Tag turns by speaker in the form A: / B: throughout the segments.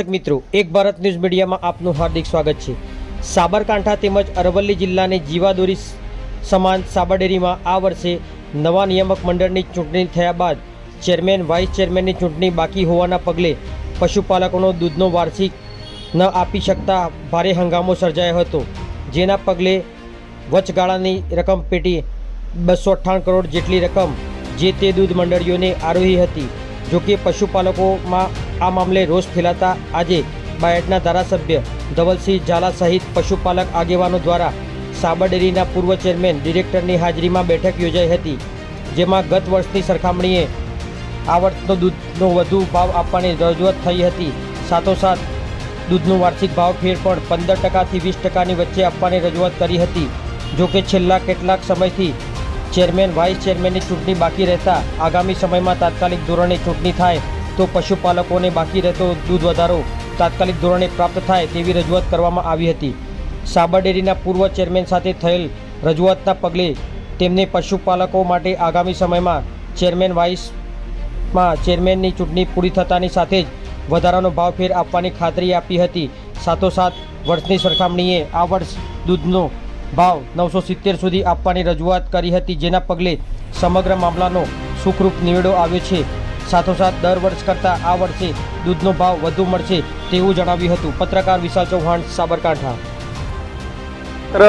A: મિત્રો, એક ભારત ન્યૂઝ મીડિયામાં આપનું હાર્દિક સ્વાગત છે. સાબરકાંઠા તેમજ અરવલ્લી જિલ્લાની જીવાદોરી સમાન સાબરડેરીમાં આ વર્ષે નવા નિયામક મંડળની ચૂંટણી થયા બાદ ચેરમેન, વાઇસ ચેરમેનની ચૂંટણી બાકી હોવાના પગલે પશુપાલકોનો દૂધનો વાર્ષિક ન આપી શકતા ભારે હંગામો સર્જાયો હતો. જેના પગલે વચગાળાની રકમ પેટી બસો અઠ્ઠાણ કરોડ જેટલી રકમ જે તે દૂધ મંડળીઓને આરોહી હતી. જોકે પશુપાલકોમાં આ મામલે રોષ ફેલાતા આજે બાયડના ધારાસભ્ય ધવલસિંહ ઝાલા સહિત પશુપાલક આગેવાનો દ્વારા સાબરડેરીના પૂર્વ ચેરમેન ડિરેક્ટરની હાજરીમાં બેઠક યોજાઈ હતી, જેમાં ગત વર્ષની સરખામણીએ આ વર્ષનો દૂધનો વધુ ભાવ આપવાની રજૂઆત થઈ હતી. સાથોસાથ, દૂધનો વાર્ષિક ભાવ ફેર પણ પંદર ટકાથી વીસ ટકાની વચ્ચે આપવાની રજૂઆત કરી હતી જોકે છેલ્લા કેટલાક સમયથી ચેરમેન, વાઇસ ચેરમેનની ચૂંટણી બાકી રહેતા આગામી સમયમાં તાત્કાલિક ધોરણે ચૂંટણી થાય તો પશુપાલકોને બાકી રહેતો દૂધ વધારો તાત્કાલિક ધોરણે પ્રાપ્ત થાય તેવી રજૂઆત કરવામાં આવી હતી. સાબરડેરીના પૂર્વ ચેરમેન સાથે થયેલ રજૂઆતના પગલે તેમને પશુપાલકો માટે આગામી સમયમાં ચેરમેન વાઇસમાં ચેરમેનની ચૂંટણી પૂરી થતાની સાથે જ વધારાનો ભાવ ફેર આપવાની ખાતરી આપી હતી. સાથોસાથ વર્ષની સરખામણીએ આ વર્ષ દૂધનો ભાવ નવસો સિત્તેર સુધી આપવાની રજૂઆત કરી હતી, જેના પગલે સમગ્ર મામલાનો સુખરૂપ નિવેડો આવ્યો છે. સાથોસાથ દર વર્ષ કરતાં આ વર્ષે દૂધનો ભાવ વધુ મળશે તેવું જણાવ્યું હતું પત્રકાર વિશાલ ચૌહાણ, સાબરકાંઠા.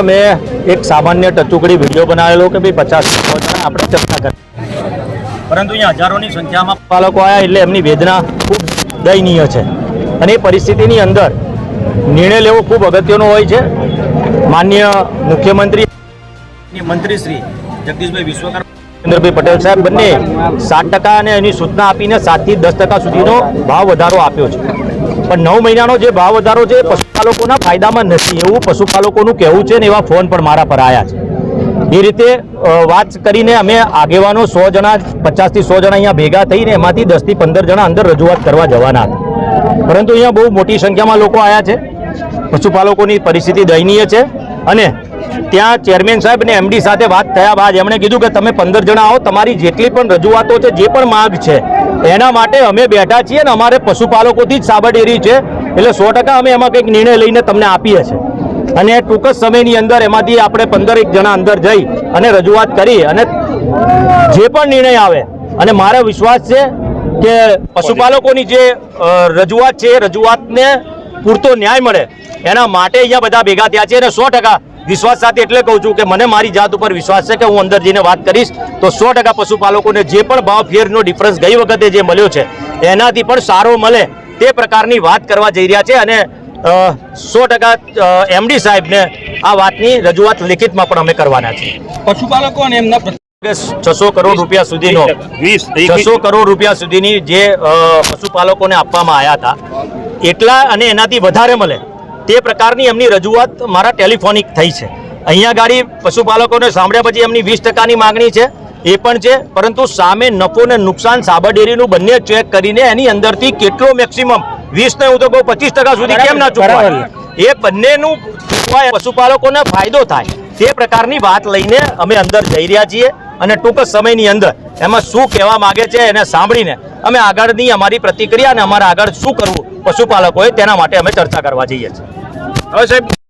B: મેં એક સામાન્ય ટચુકડી વીડિયો બનાવેલો કે ભાઈ પચાસ આપણે ચર્ચા કરી. પરંતુ અહીંયા હજારોની સંખ્યામાં પાલકો આવ્યા એટલે એમની વેદના ખૂબ દયનીય છે. અને એ પરિસ્થિતિની અંદર નિર્ણય લેવો ખૂબ અગત્યનો હોય છે. માન્ય મુખ્યમંત્રી મંત્રી શ્રી જગદીશભાઈ વિશ્વકર્મા નરેન્દ્રભાઈ પટેલ સાહેબ, બંને સાત ટકા અને એની સૂચના આપીને સાતથી દસ ટકા સુધીનો ભાવ વધારો આપ્યો છે. પણ નવ મહિનાનો જે ભાવ વધારો છે એ પશુપાલકોના ફાયદામાં નથી. એવું પશુપાલકોનું કહેવું છે ને એવા ફોન પણ મારા પર આવ્યા છે. એ રીતે વાત કરીને અમે આગેવાનો સો જણા, પચાસથી સો જણા અહીંયા ભેગા થઈને એમાંથી દસથી પંદર જણા અંદર રજૂઆત કરવા જવાના હતા. પરંતુ અહીંયા બહુ મોટી સંખ્યામાં લોકો આવ્યા છે. પશુપાલકોની પરિસ્થિતિ દયનીય છે અને ત્યાં ચેરમેન સાહેબ અને એમડી સાથે વાત થયા બાદ એમણે કીધું કે તમે પંદર જણા આવો, તમારી જેટલી પણ રજૂઆતો છે, જે પણ માગ છે, એના માટે અમે બેઠા છીએ ને અમારે પશુપાલકોથી જ સાબડેરી છે. એટલે સો અમે એમાં કંઈક નિર્ણય લઈને તમને આપીએ છીએ. અને ટૂંક જ સમયની અંદર એમાંથી આપણે પંદર એક જણા અંદર જઈ અને રજૂઆત કરી અને જે પણ નિર્ણય આવે, અને મારો વિશ્વાસ છે કે પશુપાલકોની જે રજૂઆત છે એ રજૂઆતને પૂરતો ન્યાય મળે, એના માટે અહીંયા બધા ભેગા થયા છે અને સો ટકા વિશ્વાસ સાથે એટલે કહું છું કે મને મારી જાત ઉપર વિશ્વાસ છે કે હું અંદર જઈને વાત કરીશ તો સો ટકા પશુપાલકોને જે પણ ભાવ ફેરનો ડિફરન્સ ગઈ વખતે જે મળ્યો છે એનાથી પણ સારો મળે તે પ્રકારની વાત કરવા જઈ રહ્યા છે અને સો ટકા એમડી સાહેબને આ વાતની રજૂઆત લેખિતમાં પણ અમે કરવાના છીએ.
C: પશુપાલકો અને એમના
B: છસો કરોડ રૂપિયા સુધીનો છસો કરોડ રૂપિયા સુધીની જે પશુપાલકોને આપવામાં આવ્યા હતા એટલા અને એનાથી વધારે મળે. તે પ્રકારની એમની રજૂઆત મારા ટેલિફોનિક થઈ છે. અહીંયા ગાડી પશુપાલકોને સાંભળ્યા પછી એમની વીસ ટકાની માગણી છે એ પણ છે પરંતુ સામે નફો ને નુકસાન સાબરડેરીનું બંને ચેક કરીને એની અંદરથી કેટલો મેક્સિમમ વીસ ને હું તો કહું પચીસ ટકા સુધી કેમ ના ચૂકવાય? એ બંનેનું ચૂકવાય પશુપાલકોને ફાયદો થાય. તે પ્રકારની વાત લઈને અમે અંદર જઈ રહ્યા છીએ અને ટૂંક સમયની અંદર એમાં શું કહેવા માગે છે એને સાંભળીને અમે આગળની અમારી પ્રતિક્રિયા અને અમારે આગળ શું કરવું પશુપાલકોએ તેના માટે અમે ચર્ચા કરવા જઈએ છીએ.
C: હવે સાહેબ